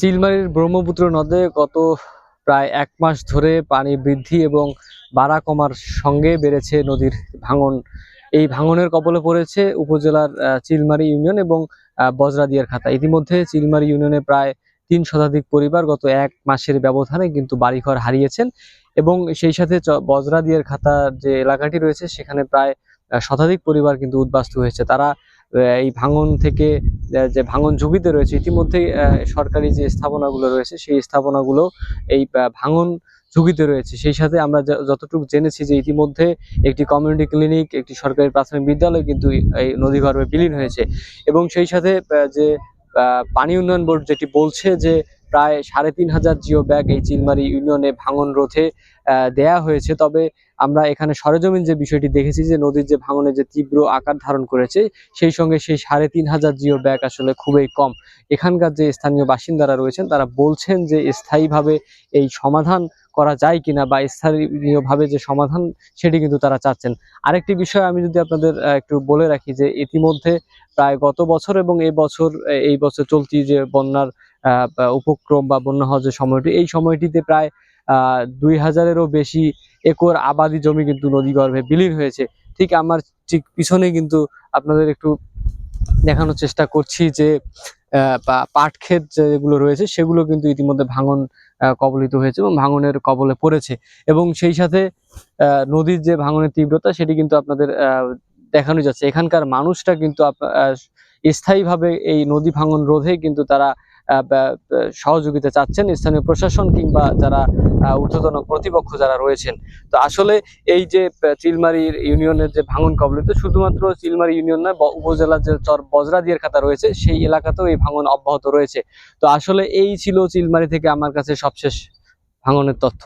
চিলমারির ব্রহ্মপুত্র নদে গত প্রায় এক মাস ধরে পানি বৃদ্ধি এবং বাড়া কমার সঙ্গে বেড়েছে নদীর ভাঙন। এই ভাঙনের কবলে পড়েছে উপজেলার চিলমারি ইউনিয়ন এবং বজরাদিয়ার খাতা। ইতিমধ্যে চিলমারি ইউনিয়নে প্রায় তিন শতাধিক পরিবার গত এক মাসের ব্যবধানে কিন্তু বাড়িঘর হারিয়েছেন এবং সেই সাথে বজরাদিয়ার খাতার যে এলাকাটি রয়েছে, সেখানে প্রায় শতাধিক পরিবার কিন্তু উদ্বাস্তু হয়েছে। তারা এই ভাঙন থেকে যে ভাঙন ঝুঁকিতে রয়েছে ইতিমধ্যে সরকারি যে স্থাপনাগুলো রয়েছে, সেই স্থাপনাগুলো এই ভাঙন ঝুঁকিতে রয়েছে। সেই সাথে আমরা যতটুকু জেনেছি যে ইতিমধ্যে একটি কমিউনিটি ক্লিনিক একটি সরকারি প্রাথমিক বিদ্যালয় কিন্তু এই- এই নদীগর্ভে বিলীন হয়েছে। এবং সেই সাথে যে পানি উন্নয়ন বোর্ড যেটি বলছে যে প্রায় সাড়ে তিন হাজার জিও ব্যাগ এই চিলমারি ইউনিয়নে ভাঙন রোধে দেয়া হয়েছে। তবে আমরা এখানে সরেজমিন যে বিষয়টি দেখেছি যে নদীর যে ভাঙনের যে তীব্র আকার ধারণ করেছে, সেই সঙ্গে সেই সাড়ে তিন হাজার জিও ব্যাগ আসলে খুবই কম। এখানকার যে স্থানীয় বাসিন্দারা রয়েছেন, তারা বলছেন যে স্থায়ীভাবে এই সমাধান করা যায় কিনা বা স্থানীয়ভাবে যে সমাধান, সেটি কিন্তু তারা চাচ্ছেন। আরেকটি বিষয় আমি যদি আপনাদের একটু বলে রাখি যে ইতিমধ্যে প্রায় গত বছর এবং এই বছর এই বছর চলতি যে বন্যার উপক্রম বা বন্যা হওয়ার যে সময়টি, এই সময়টিতে প্রায় দুই হাজারেরও বেশি একর আবাদি জমি কিন্তু নদীগর্ভে বিলীন হয়েছে। ঠিক আমার ঠিক পিছনে কিন্তু আপনাদের একটু দেখানোর চেষ্টা করছি যে পাট ক্ষেত যেগুলো রয়েছে, সেগুলো কিন্তু ইতিমধ্যে ভাঙন কবলিত হয়েছে এবং ভাঙনের কবলে পড়েছে। এবং সেই সাথে নদীর যে ভাঙনের তীব্রতা, সেটি কিন্তু আপনাদের দেখানো যাচ্ছে। এখানকার মানুষটা কিন্তু স্থায়ীভাবে এই নদী ভাঙন রোধে কিন্তু তারা সহযোগিতা চাচ্ছেন স্থানীয় প্রশাসন কিংবা যারা ঊর্ধ্বতন প্রতিপক্ষ যারা রয়েছেন। তো আসলে এই যে চিলমারির চিলমারি ইউনিয়নের যে ভাঙন কবলিত শুধুমাত্র চিলমারি ইউনিয়ন নয় উপজেলার যে চর, বজরাদিয়ার খাতা রয়েছে, সেই এলাকাতেও এই ভাঙন অব্যাহত রয়েছে। তো আসলে এই ছিল চিলমারি থেকে আমার কাছে সবশেষ ভাঙনের তথ্য।